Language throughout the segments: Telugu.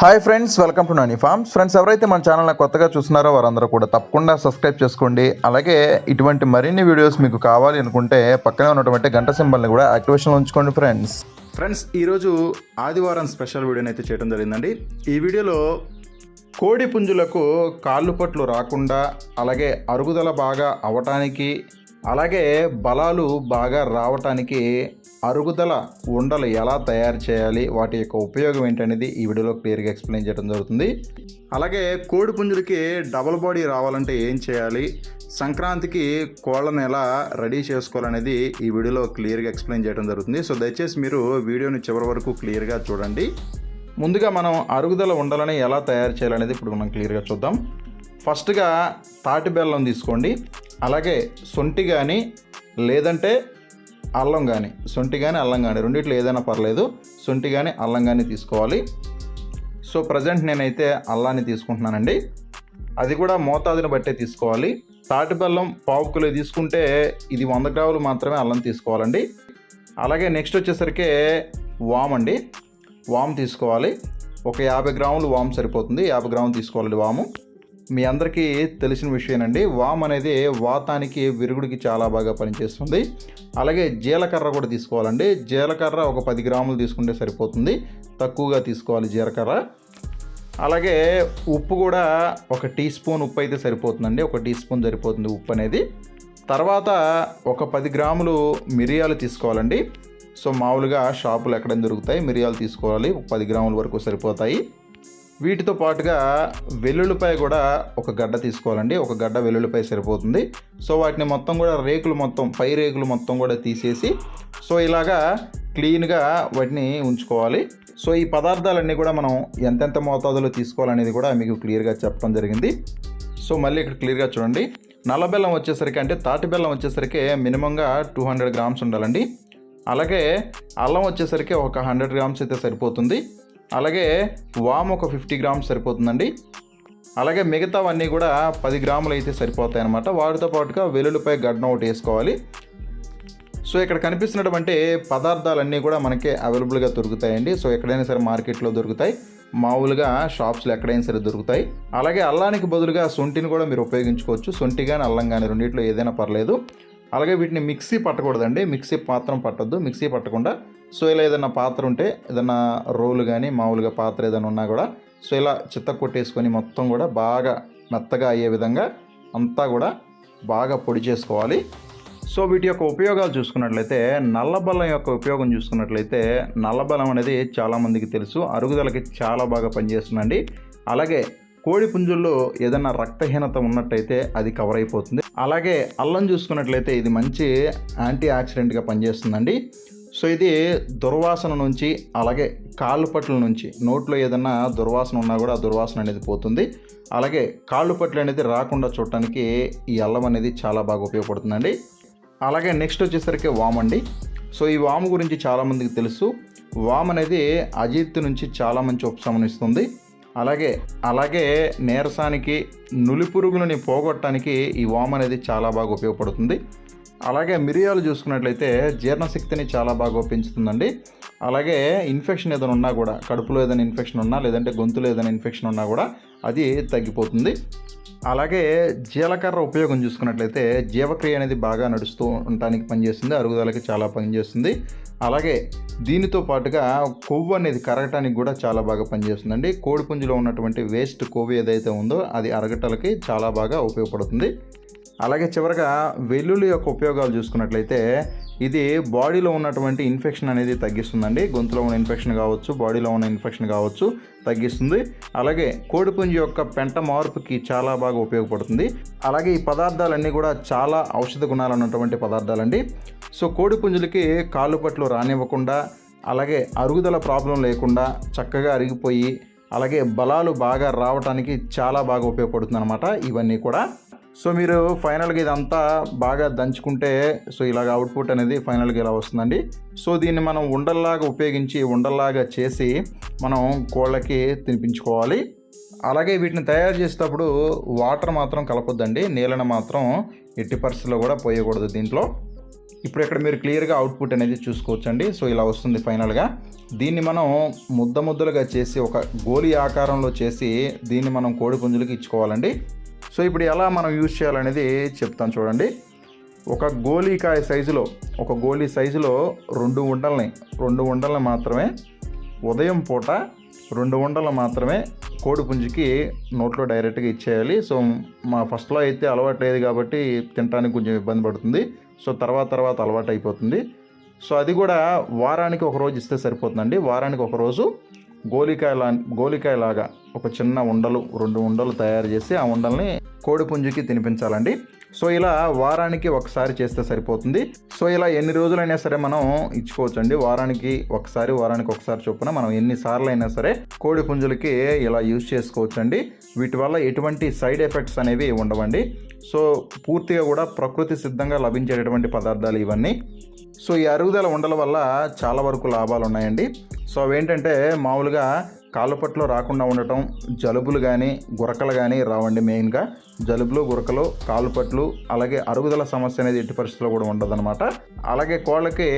Hi friends welcome to Nani farms friends ఎవరైతే మన ఛానల్ని కొత్తగా చూస్తున్నారో వారందరూ కూడా తప్పకుండా సబ్స్క్రైబ్ చేసుకోండి. అలాగే ఇటువంటి మరిన్ని వీడియోస్ మీకు కావాలి అనుకుంటే పక్కనే ఉన్నటువంటి గంట సింబల్ని కూడా యాక్టివేషన్ ఉంచుకోండి ఫ్రెండ్స్ ఫ్రెండ్స్ ఈరోజు ఆదివారం స్పెషల్ వీడియోని అయితే చేయడం జరిగిందండి. ఈ వీడియోలో కోడి పుంజులకు కాళ్ళు పట్లు రాకుండా అలాగే అరుగుదల బాగా అవటానికి అలాగే బలాలు బాగా రావటానికి అరుగుదల ఉండలు ఎలా తయారు చేయాలి వాటి యొక్క ఉపయోగం ఏంటనేది ఈ వీడియోలో క్లియర్గా ఎక్స్ప్లెయిన్ చేయడం జరుగుతుంది. అలాగే కోడి పుంజులకి డబుల్ బాడీ రావాలంటే ఏం చేయాలి సంక్రాంతికి కోళ్ళను ఎలా రెడీ చేసుకోవాలనేది ఈ వీడియోలో క్లియర్గా ఎక్స్ప్లెయిన్ చేయడం జరుగుతుంది. సో దయచేసి మీరు వీడియోని చివరి వరకు క్లియర్గా చూడండి. ముందుగా మనం అరుగుదల ఉండలని ఎలా తయారు చేయాలనేది ఇప్పుడు మనం క్లియర్గా చూద్దాం. ఫస్ట్గా తాటి బెల్లం తీసుకోండి. అలాగే సొంటి కానీ లేదంటే అల్లం కానీ సొంటి కానీ అల్లం కానీ రెండిట్లో ఏదైనా పర్లేదు. సొంటి కానీ అల్లం కానీ తీసుకోవాలి. సో ప్రజెంట్ నేనైతే అల్లాన్ని తీసుకుంటున్నానండి. అది కూడా మోతాదుని బట్టే తీసుకోవాలి. తాటి బెల్లం పావు కిలో తీసుకుంటే ఇది వంద గ్రాములు మాత్రమే అల్లం తీసుకోవాలండి. అలాగే నెక్స్ట్ వచ్చేసరికి వామ్ అండి. వామ్ తీసుకోవాలి. ఒక యాభై గ్రాములు వామ్ సరిపోతుంది. యాభై గ్రాములు తీసుకోవాలి వాము. మీ అందరికీ తెలిసిన విషయమేనండి వామ్ అనేది వాతానికి విరుగుడికి చాలా బాగా పనిచేస్తుంది. అలాగే జీలకర్ర కూడా తీసుకోవాలండి. జీలకర్ర ఒక పది గ్రాములు తీసుకుంటే సరిపోతుంది. తక్కువగా తీసుకోవాలి జీలకర్ర. అలాగే ఉప్పు కూడా ఒక టీ స్పూన్ ఉప్పు అయితే సరిపోతుందండి. ఒక టీ స్పూన్ సరిపోతుంది ఉప్పు అనేది. తర్వాత ఒక పది గ్రాములు మిరియాలు తీసుకోవాలండి. సో మామూలుగా షాపులు ఎక్కడైనా దొరుకుతాయి. మిరియాలు తీసుకోవాలి. ఒక పది గ్రాముల వరకు సరిపోతాయి. వీటితో పాటుగా వెల్లుల్లిపాయ కూడా ఒక గడ్డ తీసుకోవాలండి. ఒక గడ్డ వెల్లుల్లిపాయ సరిపోతుంది. సో వాటిని మొత్తం కూడా రేకులు మొత్తం పై రేకులు మొత్తం కూడా తీసేసి సో ఇలాగా క్లీన్గా వాటిని ఉంచుకోవాలి. సో ఈ పదార్థాలన్నీ కూడా మనం ఎంతెంత మోతాదులో తీసుకోవాలనేది కూడా మీకు క్లియర్గా చెప్పడం జరిగింది. సో మళ్ళీ ఇక్కడ క్లియర్గా చూడండి. నల్ల బెల్లం వచ్చేసరికి అంటే తాటి బెల్లం వచ్చేసరికి మినిమంగా టూ హండ్రెడ్ గ్రామ్స్ ఉండాలండి. అలాగే అల్లం వచ్చేసరికి ఒక హండ్రెడ్ గ్రామ్స్ అయితే సరిపోతుంది. అలాగే వామ్ ఒక ఫిఫ్టీ గ్రామ్స్ సరిపోతుందండి. అలాగే మిగతావన్నీ కూడా పది గ్రాములు అయితే సరిపోతాయి అన్నమాట వాటితో పాటుగా వెల్లుల్లిపై గడ్డ ఒకటి వేసుకోవాలి. సో ఇక్కడ కనిపిస్తున్నటువంటి పదార్థాలన్నీ కూడా మనకి అవైలబుల్గా దొరుకుతాయండి. సో ఎక్కడైనా సరే మార్కెట్లో దొరుకుతాయి. మామూలుగా షాప్స్లో ఎక్కడైనా సరే దొరుకుతాయి. అలాగే అల్లానికి బదులుగా సొంటిని కూడా మీరు ఉపయోగించుకోవచ్చు. సొంటి కానీ అల్లం కానీ రెండింటిలో ఏదైనా పర్లేదు. అలాగే వీటిని మిక్సీ పట్టకూడదండి. మిక్సీ పాత్రం పట్టద్దు. మిక్సీ పట్టకుండా సో ఇలా ఏదైనా పాత్ర ఉంటే ఏదైనా రోలు కానీ మామూలుగా పాత్ర ఏదైనా ఉన్నా కూడా సో ఇలా చిత్త కొట్టేసుకొని మొత్తం కూడా బాగా మెత్తగా అయ్యే విధంగా అంతా కూడా బాగా పొడి చేసుకోవాలి. సో వీటి యొక్క ఉపయోగాలు చూసుకున్నట్లయితే నల్లబలం యొక్క ఉపయోగం చూసుకున్నట్లయితే నల్లబలం అనేది చాలామందికి తెలుసు అరుగుదలకి చాలా బాగా పనిచేస్తుందండి. అలాగే కోడి పుంజుల్లో ఏదైనా రక్తహీనత ఉన్నట్టయితే అది కవర్ అయిపోతుంది. అలాగే అల్లం చూసుకున్నట్లయితే ఇది మంచి యాంటీ ఆక్సిడెంట్గా పనిచేస్తుందండి. సో ఇది దుర్వాసన నుంచి అలాగే కాళ్ళు పట్ల నుంచి నోట్లో ఏదైనా దుర్వాసన ఉన్నా కూడా ఆ దుర్వాసన అనేది పోతుంది. అలాగే కాళ్ళు పట్లు అనేది రాకుండా చూడటానికి ఈ అల్లం అనేది చాలా బాగా ఉపయోగపడుతుందండి. అలాగే నెక్స్ట్ వచ్చేసరికి వామ్ అండి. సో ఈ వాము గురించి చాలామందికి తెలుసు. వామ్ అనేది అజీర్తి నుంచి చాలా మంచి ఉపశమనం ఇస్తుంది. అలాగే అలాగే నీరసానికి నులిపురుగులని పోగొట్టడానికి ఈ వామ్ అనేది చాలా బాగా ఉపయోగపడుతుంది. అలాగే మిరియాలు చూసుకున్నట్లయితే జీర్ణశక్తిని చాలా బాగా పెంచుతుందండి. అలాగే ఇన్ఫెక్షన్ ఏదైనా ఉన్నా కూడా కడుపులో ఏదైనా ఇన్ఫెక్షన్ ఉన్నా లేదంటే గొంతులో ఏదైనా ఇన్ఫెక్షన్ ఉన్నా కూడా అది తగ్గిపోతుంది. అలాగే జీలకర్ర ఉపయోగం చూసుకున్నట్లయితే జీవక్రియ అనేది బాగా నడుస్తూ ఉండటానికి పనిచేస్తుంది అరుగుదలకి చాలా పనిచేస్తుంది. అలాగే దీనితో పాటుగా కొవ్వు అనేది కరగటానికి కూడా చాలా బాగా పనిచేస్తుందండి. కోడిపుంజులో ఉన్నటువంటి వేస్ట్ కొవ్వు ఏదైతే ఉందో అది అరగటాలకి చాలా బాగా ఉపయోగపడుతుంది. అలాగే చివరగా వెల్లుల్లి యొక్క ఉపయోగాలు చూసుకున్నట్లయితే ఇది బాడీలో ఉన్నటువంటి ఇన్ఫెక్షన్ అనేది తగ్గిస్తుందండి. గొంతులో ఉన్న ఇన్ఫెక్షన్ కావచ్చు బాడీలో ఉన్న ఇన్ఫెక్షన్ కావచ్చు తగ్గిస్తుంది. అలాగే కోడిపుంజి యొక్క పెంట మార్పుకి చాలా బాగా ఉపయోగపడుతుంది. అలాగే ఈ పదార్థాలన్నీ కూడా చాలా ఔషధ గుణాలు ఉన్నటువంటి పదార్థాలండి. సో కోడిపుంజులకి కాళ్ళు పట్లు రానివ్వకుండా అలాగే అరుగుదల ప్రాబ్లం లేకుండా చక్కగా అరిగిపోయి అలాగే బలాలు బాగా రావడానికి చాలా బాగా ఉపయోగపడుతుంది అనమాట ఇవన్నీ కూడా సో మీరు ఫైనల్గా ఇదంతా బాగా దంచుకుంటే సో ఇలాగ అవుట్పుట్ అనేది ఫైనల్గా ఇలా వస్తుందండి. సో దీన్ని మనం ఉండల్లాగా ఉపయోగించి ఉండల్లాగా చేసి మనం కోళ్ళకి తినిపించుకోవాలి. అలాగే వీటిని తయారు చేసేటప్పుడు వాటర్ మాత్రం కలపొద్దండి. నీళ్ళని మాత్రం ఎట్టి పరిస్థితుల్లో కూడా పోయకూడదు దీంట్లో. ఇప్పుడు ఇక్కడ మీరు క్లియర్గా అవుట్పుట్ అనేది చూసుకోవచ్చండి. సో ఇలా వస్తుంది ఫైనల్గా. దీన్ని మనం ముద్ద ముద్దలుగా చేసి ఒక గోళీ ఆకారంలో చేసి దీన్ని మనం కోడి పుంజులకి ఇచ్చుకోవాలండి. సో ఇప్పుడు ఎలా మనం యూజ్ చేయాలనేది చెప్తాను చూడండి. ఒక గోళీకాయ సైజులో ఒక గోళీ సైజులో రెండు ఉండల్ని రెండు ఉండల్ని మాత్రమే ఉదయం పూట రెండు ఉండలు మాత్రమే కోడి పుంజుకి నోట్లో డైరెక్ట్గా ఇచ్చేయాలి. సో మా ఫస్ట్లో అయితే అలవాటు లేదు కాబట్టి తినడానికి కొంచెం ఇబ్బంది పడుతుంది. సో తర్వాత తర్వాత అలవాటు అయిపోతుంది. సో అది కూడా వారానికి ఒక రోజు ఇస్తే సరిపోతుందండి. వారానికి ఒక రోజు గోలికాయలా గోలికాయలాగా ఒక చిన్న ఉండలు రెండు ఉండలు తయారు చేసి ఆ ఉండల్ని కోడి పుంజుకి తినిపించాలండి. సో ఇలా వారానికి ఒకసారి చేస్తే సరిపోతుంది. సో ఇలా ఎన్ని రోజులైనా సరే మనం ఇచ్చుకోవచ్చండి. వారానికి ఒకసారి వారానికి ఒకసారి చొప్పున మనం ఎన్నిసార్లు అయినా సరే కోడి పుంజులకి ఇలా యూజ్ చేసుకోవచ్చండి. వీటి వల్ల ఎటువంటి సైడ్ ఎఫెక్ట్స్ అనేవి ఉండవండి. సో పూర్తిగా కూడా ప్రకృతి సిద్ధంగా లభించేటటువంటి పదార్థాలు ఇవన్నీ. సో ఈ అరుగుదల ఉండల వల్ల చాలా వరకు లాభాలు ఉన్నాయండి. సో అవేంటంటే మామూలుగా కాళ్ళపట్లో రాకుండా ఉండటం జలుబులు కానీ గురకలు కానీ రావండి మెయిన్గా జలుబులు గురకలు కాళ్ళపట్లు అలాగే అరుగుదల సమస్య అనేది ఎట్టి పరిస్థితుల్లో కూడా ఉండదన్నమాట. అలాగే కోళ్ళకి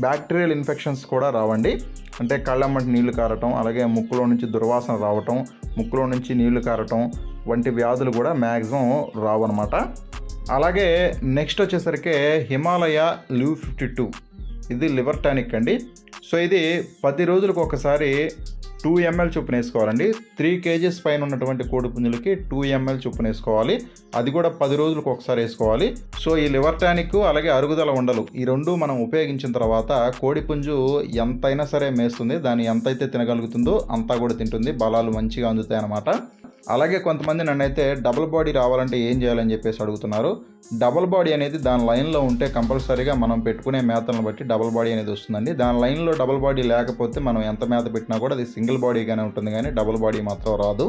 బ్యాక్టీరియల్ ఇన్ఫెక్షన్స్ కూడా రావండి. అంటే కళ్ళమ్మటి నీళ్ళు కారటం అలాగే ముక్కులో నుంచి దుర్వాసన రావటం ముక్కులో నుంచి నీళ్ళు కారటం వంటి వ్యాధులు కూడా మ్యాక్సిమం రావన్నమాట. అలాగే నెక్స్ట్ వచ్చేసరికి హిమాలయ లివ్ ఫిఫ్టీ టూ. ఇది లివర్ టానిక్ అండి. సో ఇది పది రోజులకు ఒకసారి టూ ఎంఎల్ చొప్పున వేసుకోవాలండి. త్రీ కేజీస్ పైన ఉన్నటువంటి కోడి పుంజులకి టూ ఎంఎల్ చొప్పున వేసుకోవాలి. అది కూడా పది రోజులకు ఒకసారి వేసుకోవాలి. సో ఈ లివర్ టానిక్ అలాగే అరుగుదల ఉండలు ఈ రెండు మనం ఉపయోగించిన తర్వాత కోడి పుంజు ఎంతైనా సరే మేస్తుంది. దాన్ని ఎంతైతే తినగలుగుతుందో అంతా కూడా తింటుంది. బలాలు మంచిగా అందుతాయి అన్నమాట అలాగే కొంతమంది నన్నైతే డబుల్ బాడీ రావాలంటే ఏం చేయాలని చెప్పేసి అడుగుతున్నారు. డబుల్ బాడీ అనేది దాని లైన్లో ఉంటే కంపల్సరీగా మనం పెట్టుకునే మేతలను బట్టి డబుల్ బాడీ అనేది వస్తుందండి. దాని లైన్లో డబుల్ బాడీ లేకపోతే మనం ఎంత మేత పెట్టినా కూడా అది సింగిల్ బాడీగానే ఉంటుంది కానీ డబుల్ బాడీ మాత్రం రాదు.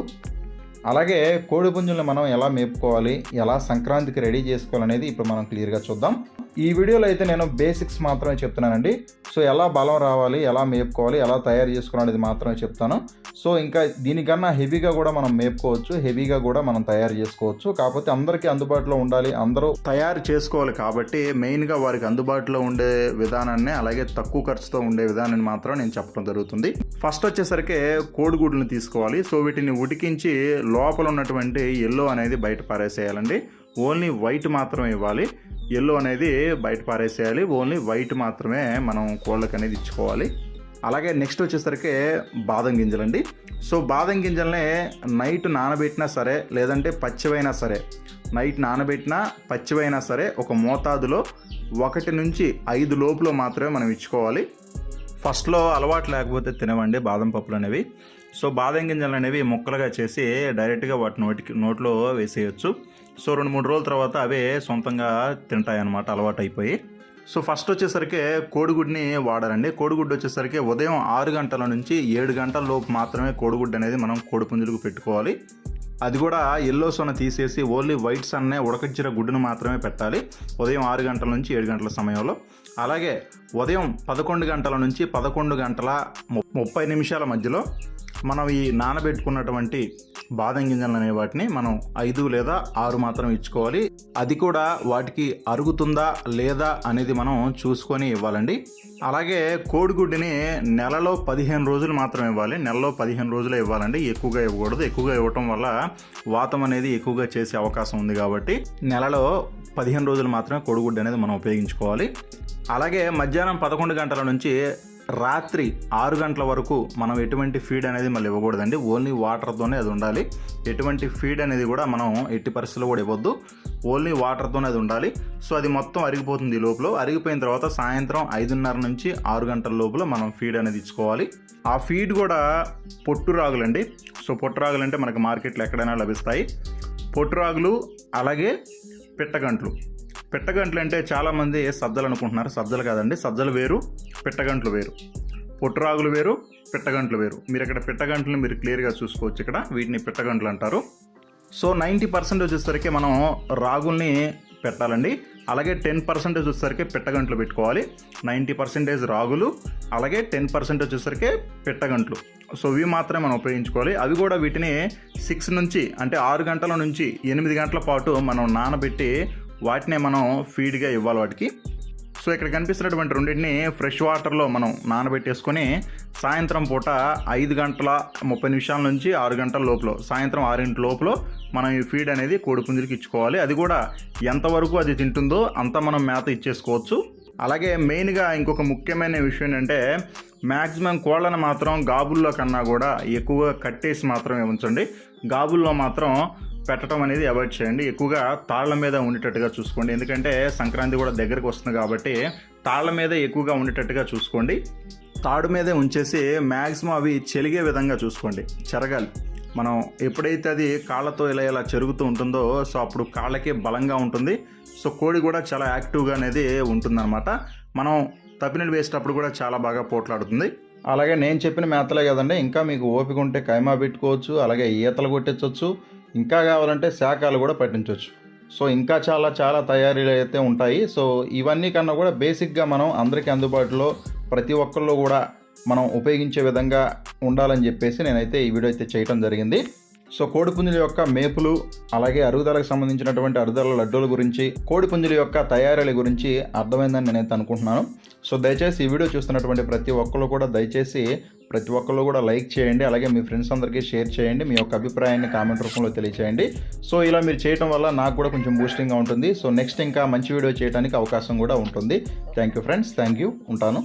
అలాగే కోడి పుంజులను మనం ఎలా మేపుకోవాలి ఎలా సంక్రాంతికి రెడీ చేసుకోవాలనేది ఇప్పుడు మనం క్లియర్గా చూద్దాం. ఈ వీడియోలో అయితే నేను బేసిక్స్ మాత్రమే చెప్తున్నానండి. సో ఎలా బలం రావాలి ఎలా మేపుకోవాలి ఎలా తయారు చేసుకోవాలి మాత్రమే చెప్తాను. సో ఇంకా దీనికన్నా హెవీగా కూడా మనం మేపుకోవచ్చు హెవీగా కూడా మనం తయారు చేసుకోవచ్చు. కాకపోతే అందరికీ అందుబాటులో ఉండాలి అందరూ తయారు చేసుకోవాలి కాబట్టి మెయిన్గా వారికి అందుబాటులో ఉండే విధానాన్ని అలాగే తక్కువ ఖర్చుతో ఉండే విధానాన్ని మాత్రం నేను చెప్పడం జరుగుతుంది. ఫస్ట్ వచ్చేసరికి కోడిగుడ్లను తీసుకోవాలి. సో వీటిని ఉడికించి లోపల ఉన్నటువంటి ఎల్లో అనేది బయట పారేసేయాలండి. ఓన్లీ వైట్ మాత్రం ఇవ్వాలి. ఎల్లో అనేది బయట పారేసేయాలి. ఓన్లీ వైట్ మాత్రమే మనం కోళ్ళకి అనేది ఇచ్చుకోవాలి. అలాగే నెక్స్ట్ వచ్చేసరికి బాదం గింజలండి. సో బాదం గింజల్ని నైట్ నానబెట్టినా సరే లేదంటే పచ్చివైనా సరే నైట్ నానబెట్టినా పచ్చివైనా సరే ఒక మోతాదులో ఒకటి నుంచి ఐదు లోపులో మాత్రమే మనం ఇచ్చుకోవాలి. ఫస్ట్లో అలవాటు లేకపోతే తినవండి బాదం పప్పులు అనేవి. సో బాదం గింజలు అనేవి ముక్కలుగా చేసి డైరెక్ట్గా వాటి నోటికి నోట్లో వేసేయచ్చు. సో రెండు మూడు రోజుల తర్వాత అవే సొంతంగా తింటాయి అన్నమాట అలవాటు అయిపోయి సో ఫస్ట్ వచ్చేసరికి కోడిగుడ్ని వాడారండి. కోడిగుడ్డు వచ్చేసరికి ఉదయం ఆరు గంటల నుంచి ఏడు గంటల లోపు మాత్రమే కోడిగుడ్డు అనేది మనం కోడిపుంజులకు పెట్టుకోవాలి. అది కూడా ఎల్లో సొన తీసేసి ఓన్లీ వైట్ సన్నే ఉడకచ్చిన గుడ్డును మాత్రమే పెట్టాలి ఉదయం ఆరు గంటల నుంచి ఏడు గంటల సమయంలో. అలాగే ఉదయం పదకొండు గంటల నుంచి పదకొండు గంటల ము- ముప్పై నిమిషాల మధ్యలో మనం ఈ నానబెట్టుకున్నటువంటి బాదం గింజలు అనే వాటిని మనం ఐదు లేదా ఆరు మాత్రం ఇచ్చుకోవాలి. అది కూడా వాటికి అరుగుతుందా లేదా అనేది మనం చూసుకొని ఇవ్వాలండి. అలాగే కోడిగుడ్డుని నెలలో పదిహేను రోజులు మాత్రం ఇవ్వాలి. నెలలో పదిహేను రోజులే ఇవ్వాలండి. ఎక్కువగా ఇవ్వకూడదు. ఎక్కువగా ఇవ్వటం వల్ల వాతం అనేది ఎక్కువగా చేసే అవకాశం ఉంది కాబట్టి నెలలో పదిహేను రోజులు మాత్రమే కోడిగుడ్డు అనేది మనం ఉపయోగించుకోవాలి. అలాగే మధ్యాహ్నం పదకొండు గంటల నుంచి రాత్రి ఆరు గంటల వరకు మనం ఎటువంటి ఫీడ్ అనేది మళ్ళీ ఇవ్వకూడదండి. ఓన్లీ వాటర్తోనే అది ఉండాలి. ఎటువంటి ఫీడ్ అనేది కూడా మనం ఎట్టి పరిస్థితుల్లో కూడా ఇవ్వద్దు. ఓన్లీ వాటర్తోనే అది ఉండాలి. సో అది మొత్తం అరిగిపోతుంది ఈ లోపల. అరిగిపోయిన తర్వాత సాయంత్రం ఐదున్నర నుంచి ఆరు గంటల లోపల మనం ఫీడ్ అనేది ఇచ్చుకోవాలి. ఆ ఫీడ్ కూడా పొట్టు రాగులండి. సో పొట్టు రాగులు అంటే మనకి మార్కెట్లో ఎక్కడైనా లభిస్తాయి. పొట్టు రాగులు అలాగే పిట్టగంట్లు పిట్టగంట్లు అంటే చాలామంది సజ్జలు అనుకుంటున్నారు సజ్జలు కాదండి సజ్జలు వేరు పిట్టగంట్లు వేరు. పొట్టురాగులు వేరు పిట్టగంట్లు వేరు. మీరు ఇక్కడ పిట్టగంట్లను మీరు క్లియర్గా చూసుకోవచ్చు ఇక్కడ. వీటిని పిట్టగంట్లు అంటారు. సో నైంటీ పర్సెంట్ వచ్చేసరికి మనం రాగుల్ని పెట్టాలండి. అలాగే టెన్ పర్సెంటేజ్ వచ్చేసరికి పిట్టగంట్లు పెట్టుకోవాలి. నైంటీ పర్సెంటేజ్ రాగులు అలాగే టెన్ పర్సెంట్ వచ్చేసరికి పిట్టగంట్లు. సో ఇవి మాత్రమే మనం ఉపయోగించుకోవాలి. అవి కూడా వీటిని సిక్స్ నుంచి అంటే ఆరు గంటల నుంచి ఎనిమిది గంటల పాటు మనం నానబెట్టి వాటినే మనం ఫీడ్గా ఇవ్వాలి వాటికి. సో ఇక్కడ కనిపిస్తున్నటువంటి రెండింటిని ఫ్రెష్ వాటర్లో మనం నానబెట్టేసుకొని సాయంత్రం పూట ఐదు గంటల ముప్పై నిమిషాల నుంచి ఆరు గంటల లోపల సాయంత్రం ఆరింటి లోపల మనం ఈ ఫీడ్ అనేది కోడిపుంజులకి ఇచ్చుకోవాలి. అది కూడా ఎంతవరకు అది తింటుందో అంత మనం మేత ఇచ్చేసుకోవచ్చు. అలాగే మెయిన్గా ఇంకొక ముఖ్యమైన విషయం ఏంటంటే మ్యాక్సిమం కోళ్ళను మాత్రం గాబుల్లో కన్నా కూడా ఎక్కువగా కట్టేసి మాత్రమే ఉంచండి. గాబుల్లో మాత్రం పెట్టడం అనేది అవాయిడ్ చేయండి. ఎక్కువగా తాళ్ళ మీద ఉండేటట్టుగా చూసుకోండి. ఎందుకంటే సంక్రాంతి కూడా దగ్గరకు వస్తుంది కాబట్టి తాళ్ళ మీద ఎక్కువగా ఉండేటట్టుగా చూసుకోండి. తాడు మీదే ఉంచేసి మ్యాక్సిమం అవి చెలిగే విధంగా చూసుకోండి. చెరగాలి. మనం ఎప్పుడైతే అది కాళ్ళతో ఇలా ఇలా చెరుగుతూ ఉంటుందో సో అప్పుడు కాళ్ళకి బలంగా ఉంటుంది. సో కోడి కూడా చాలా యాక్టివ్గా అనేది ఉంటుందన్నమాట. మనం తప్పినీళ్ళు వేసేటప్పుడు కూడా చాలా బాగా పోట్లాడుతుంది. అలాగే నేను చెప్పిన మేతలే కదండి. ఇంకా మీకు ఓపిక ఉంటే కైమా పెట్టుకోవచ్చు అలాగే ఈతలు కొట్టించవచ్చు ఇంకా కావాలంటే శాఖలు కూడా పట్టించవచ్చు. సో ఇంకా చాలా చాలా తయారీలు అయితే ఉంటాయి. సో ఇవన్నీ కన్నా కూడా బేసిక్గా మనం అందరికీ అందుబాటులో ప్రతి ఒక్కళ్ళు కూడా మనం ఉపయోగించే విధంగా ఉండాలని చెప్పేసి నేనైతే ఈ వీడియో అయితే చేయడం జరిగింది. సో కోడిపుంజుల యొక్క మేపులు అలాగే అరుగుదలకు సంబంధించినటువంటి అరుగుదల లడ్డూల గురించి కోడిపుంజుల యొక్క తయారీల గురించి అర్థమైందని నేనైతే అనుకుంటున్నాను. సో దయచేసి ఈ వీడియో చూస్తున్నటువంటి ప్రతి ఒక్కళ్ళు కూడా దయచేసి ప్రతి ఒక్కళ్ళు కూడా లైక్ చేయండి అలాగే మీ ఫ్రెండ్స్ అందరికీ షేర్ చేయండి మీ యొక్క అభిప్రాయాన్ని కామెంట్ రూపంలో తెలియచేయండి. సో ఇలా మీరు చేయటం వల్ల నాకు కూడా కొంచెం బూస్టింగ్గా ఉంటుంది. సో నెక్స్ట్ ఇంకా మంచి వీడియో చేయడానికి అవకాశం కూడా ఉంటుంది. Thank you friends thank you ఉంటాను.